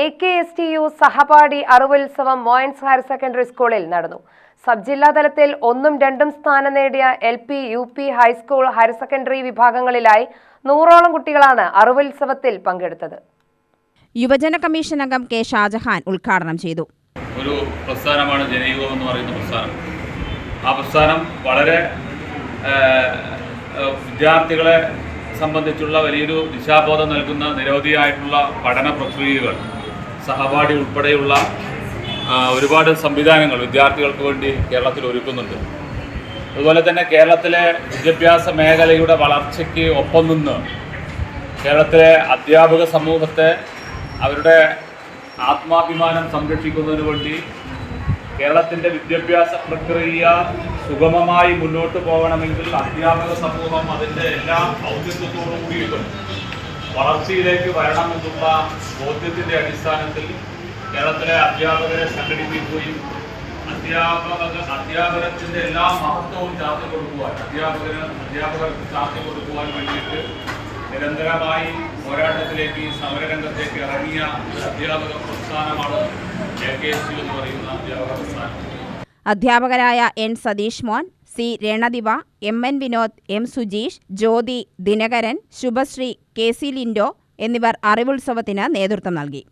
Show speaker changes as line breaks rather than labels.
A K S T U സഹപാഠി അറിവുത്സവം Moyans higher secondary സ്കൂളിൽ നടന്നു. Sub ജില്ലാ തലത്തിൽ ഒന്നും രണ്ടും സ്ഥാനം നേടിയ L P U P high school higher secondary വിഭാഗങ്ങളിലായി നൂറോളം കുട്ടികളാണ് അറിവുത്സവത്തിൽ പങ്കെടുത്തത്.
യുവജന കമ്മീഷൻ അംഗം കെ ഷാജഹാൻ ഉദ്ഘാടനം ചെയ്തു.
ഒരു പ്രസ്ഥാനമാണ് ജനയുഗം എന്ന് പറയുന്ന പ്രസ്ഥാനം. ആ പ്രസ്ഥാനം വളരെ വിദ്യാർത്ഥികളെ സംബന്ധിച്ചുള്ള വലിയൊരു ദിശാബോധം നൽകുന്ന നിരവധിയായിട്ടുള്ള പഠന പ്രക്രിയകൾ. സഹപാഠി ഉൾപ്പെടെയുള്ള ഒരുപാട് സംവിധാനങ്ങൾ വിദ്യാർത്ഥികൾക്ക് വേണ്ടി കേരളത്തിൽ ഒരുക്കുന്നുണ്ട്. അതുപോലെ തന്നെ കേരളത്തിലെ വിദ്യാഭ്യാസ മേഖലയുടെ വളർച്ചയ്ക്ക് ഒപ്പം നിന്ന് കേരളത്തിലെ അധ്യാപക സമൂഹത്തെ അവരുടെ ആത്മാഭിമാനം സംരക്ഷിക്കുന്നതിന് വേണ്ടി കേരളത്തിന്റെ വിദ്യാഭ്യാസ പ്രക്രിയ സുഗമമായി മുന്നോട്ട് പോകണമെങ്കിൽ അധ്യാപക സമൂഹം അതിന്റെ എല്ലാ ഔദ്യത്വത്തോടു കൂടിയിട്ടും വളർച്ചയിലേക്ക് വരണമെന്നുള്ള ബോധ്യത്തിന്റെ അടിസ്ഥാനത്തിൽ കേരളത്തിലെ അധ്യാപകരെ സംഘടിപ്പിക്കുകയും അധ്യാപക അധ്യാപനത്തിന്റെ എല്ലാ മഹത്വവും ചാർത്തി കൊടുക്കുവാൻ അധ്യാപകന് അധ്യാപകർക്ക് ചാർത്തി കൊടുക്കുവാൻ വേണ്ടിയിട്ട് നിരന്തരമായി പോരാട്ടത്തിലേക്ക് സമരരംഗത്തേക്ക് ഇറങ്ങിയ അധ്യാപക പ്രസ്ഥാനമാണ് എ കെ എസ് യു എന്ന് പറയുന്ന അധ്യാപക പ്രസ്ഥാനം.
അധ്യാപകരായ N Satheesh Mon C Renadiva M N Vinod M Sujeesh Jyothi Dinakaran Subhashree K C Lindo എന്നിവർ അറിവുത്സവത്തിന് നേതൃത്വം നൽകി.